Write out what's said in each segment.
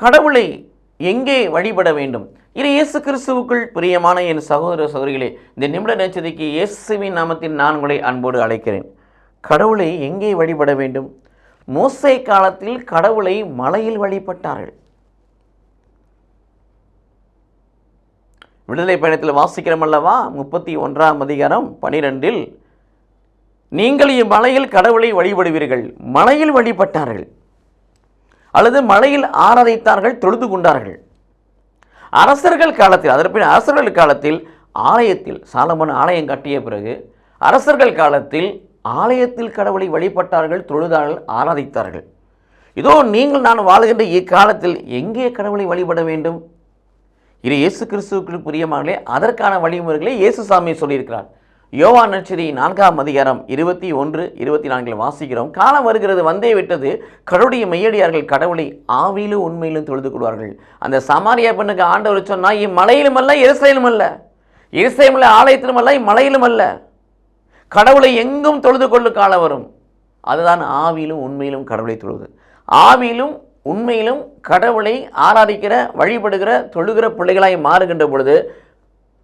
கடவுளை எங்கே வழிபட வேண்டும்? இது இயேசு கிறிஸ்துவுக்குள் பிரியமான என் சகோதர சகோதரிகளே இந்த நிமிட நட்சத்திரிக்கு இயேசுவின் நாமத்தின் நான் உங்களை அன்போடு அழைக்கிறேன். கடவுளை எங்கே வழிபட வேண்டும்? மோசை காலத்தில் கடவுளை மலையில் வழிபட்டார்கள். விடுதலை பயணத்தில் வாசிக்கிறோம் அல்லவா? முப்பத்தி ஒன்றாம் அதிகாரம் பனிரெண்டில் நீங்கள் இம்மலையில் கடவுளை வழிபடுவீர்கள் மலையில் வழிபட்டார்கள். அல்லது மலையில் ஆராதித்தார்கள் தொழுது கொண்டார்கள். அரசர்கள் காலத்தில் அதற்பின் அரசர்கள் காலத்தில் ஆலயத்தில் சாலமன் ஆலயம் கட்டிய பிறகு அரசர்கள் காலத்தில் ஆலயத்தில் கடவுளை வழிபட்டார்கள் தொழுதார்கள் ஆராதித்தார்கள். இதோ நீங்கள் நான் வாழுகின்ற இக்காலத்தில் எங்கே கடவுளை வழிபட வேண்டும்? இது இயேசு கிறிஸ்துவுக்கு புரியமாகலே அதற்கான வழிமுறைகளை இயேசு சாமி சொல்லியிருக்கிறார். யோவான் நட்சதி நான்காம் அதிகாரம் இருபத்தி ஒன்று இருபத்தி நான்கில் வாசிக்கிறோம். காலம் வருகிறது வந்தே விட்டது. கடவுடைய மெய்யடியார்கள் கடவுளை ஆவியிலும் உண்மையிலும் தொழுது கொள்வார்கள். அந்த சமாரியா பெண்ணுக்கு ஆண்டவர் சொன்னால் இம்மலையிலும் அல்ல எருசலேலும் அல்ல. எருசலேம் அல்ல ஆலயத்திலும் அல்ல இம்மலையிலும் அல்ல. கடவுளை எங்கும் தொழுது கொள்ளும் காலம் வரும். அதுதான் ஆவியிலும் உண்மையிலும் கடவுளை தொழுது. ஆவியிலும் உண்மையிலும் கடவுளை ஆராதிக்கிற வழிபடுகிற தொழுகிற பிள்ளைகளாய் மாறுகின்ற பொழுது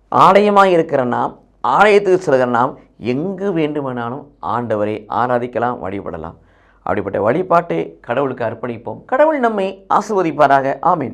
ஆலயமாக இருக்கிற நாம் ஆலயத்துக்கு செல்கிற நாம் எங்கு வேண்டுமானாலும் ஆண்டவரை ஆராதிக்கலாம் வழிபடலாம். அப்படிப்பட்ட வழிபாட்டை கடவுளுக்கு அர்ப்பணிப்போம். கடவுள் நம்மை ஆசிர்வதிப்பாராக. ஆமீன்.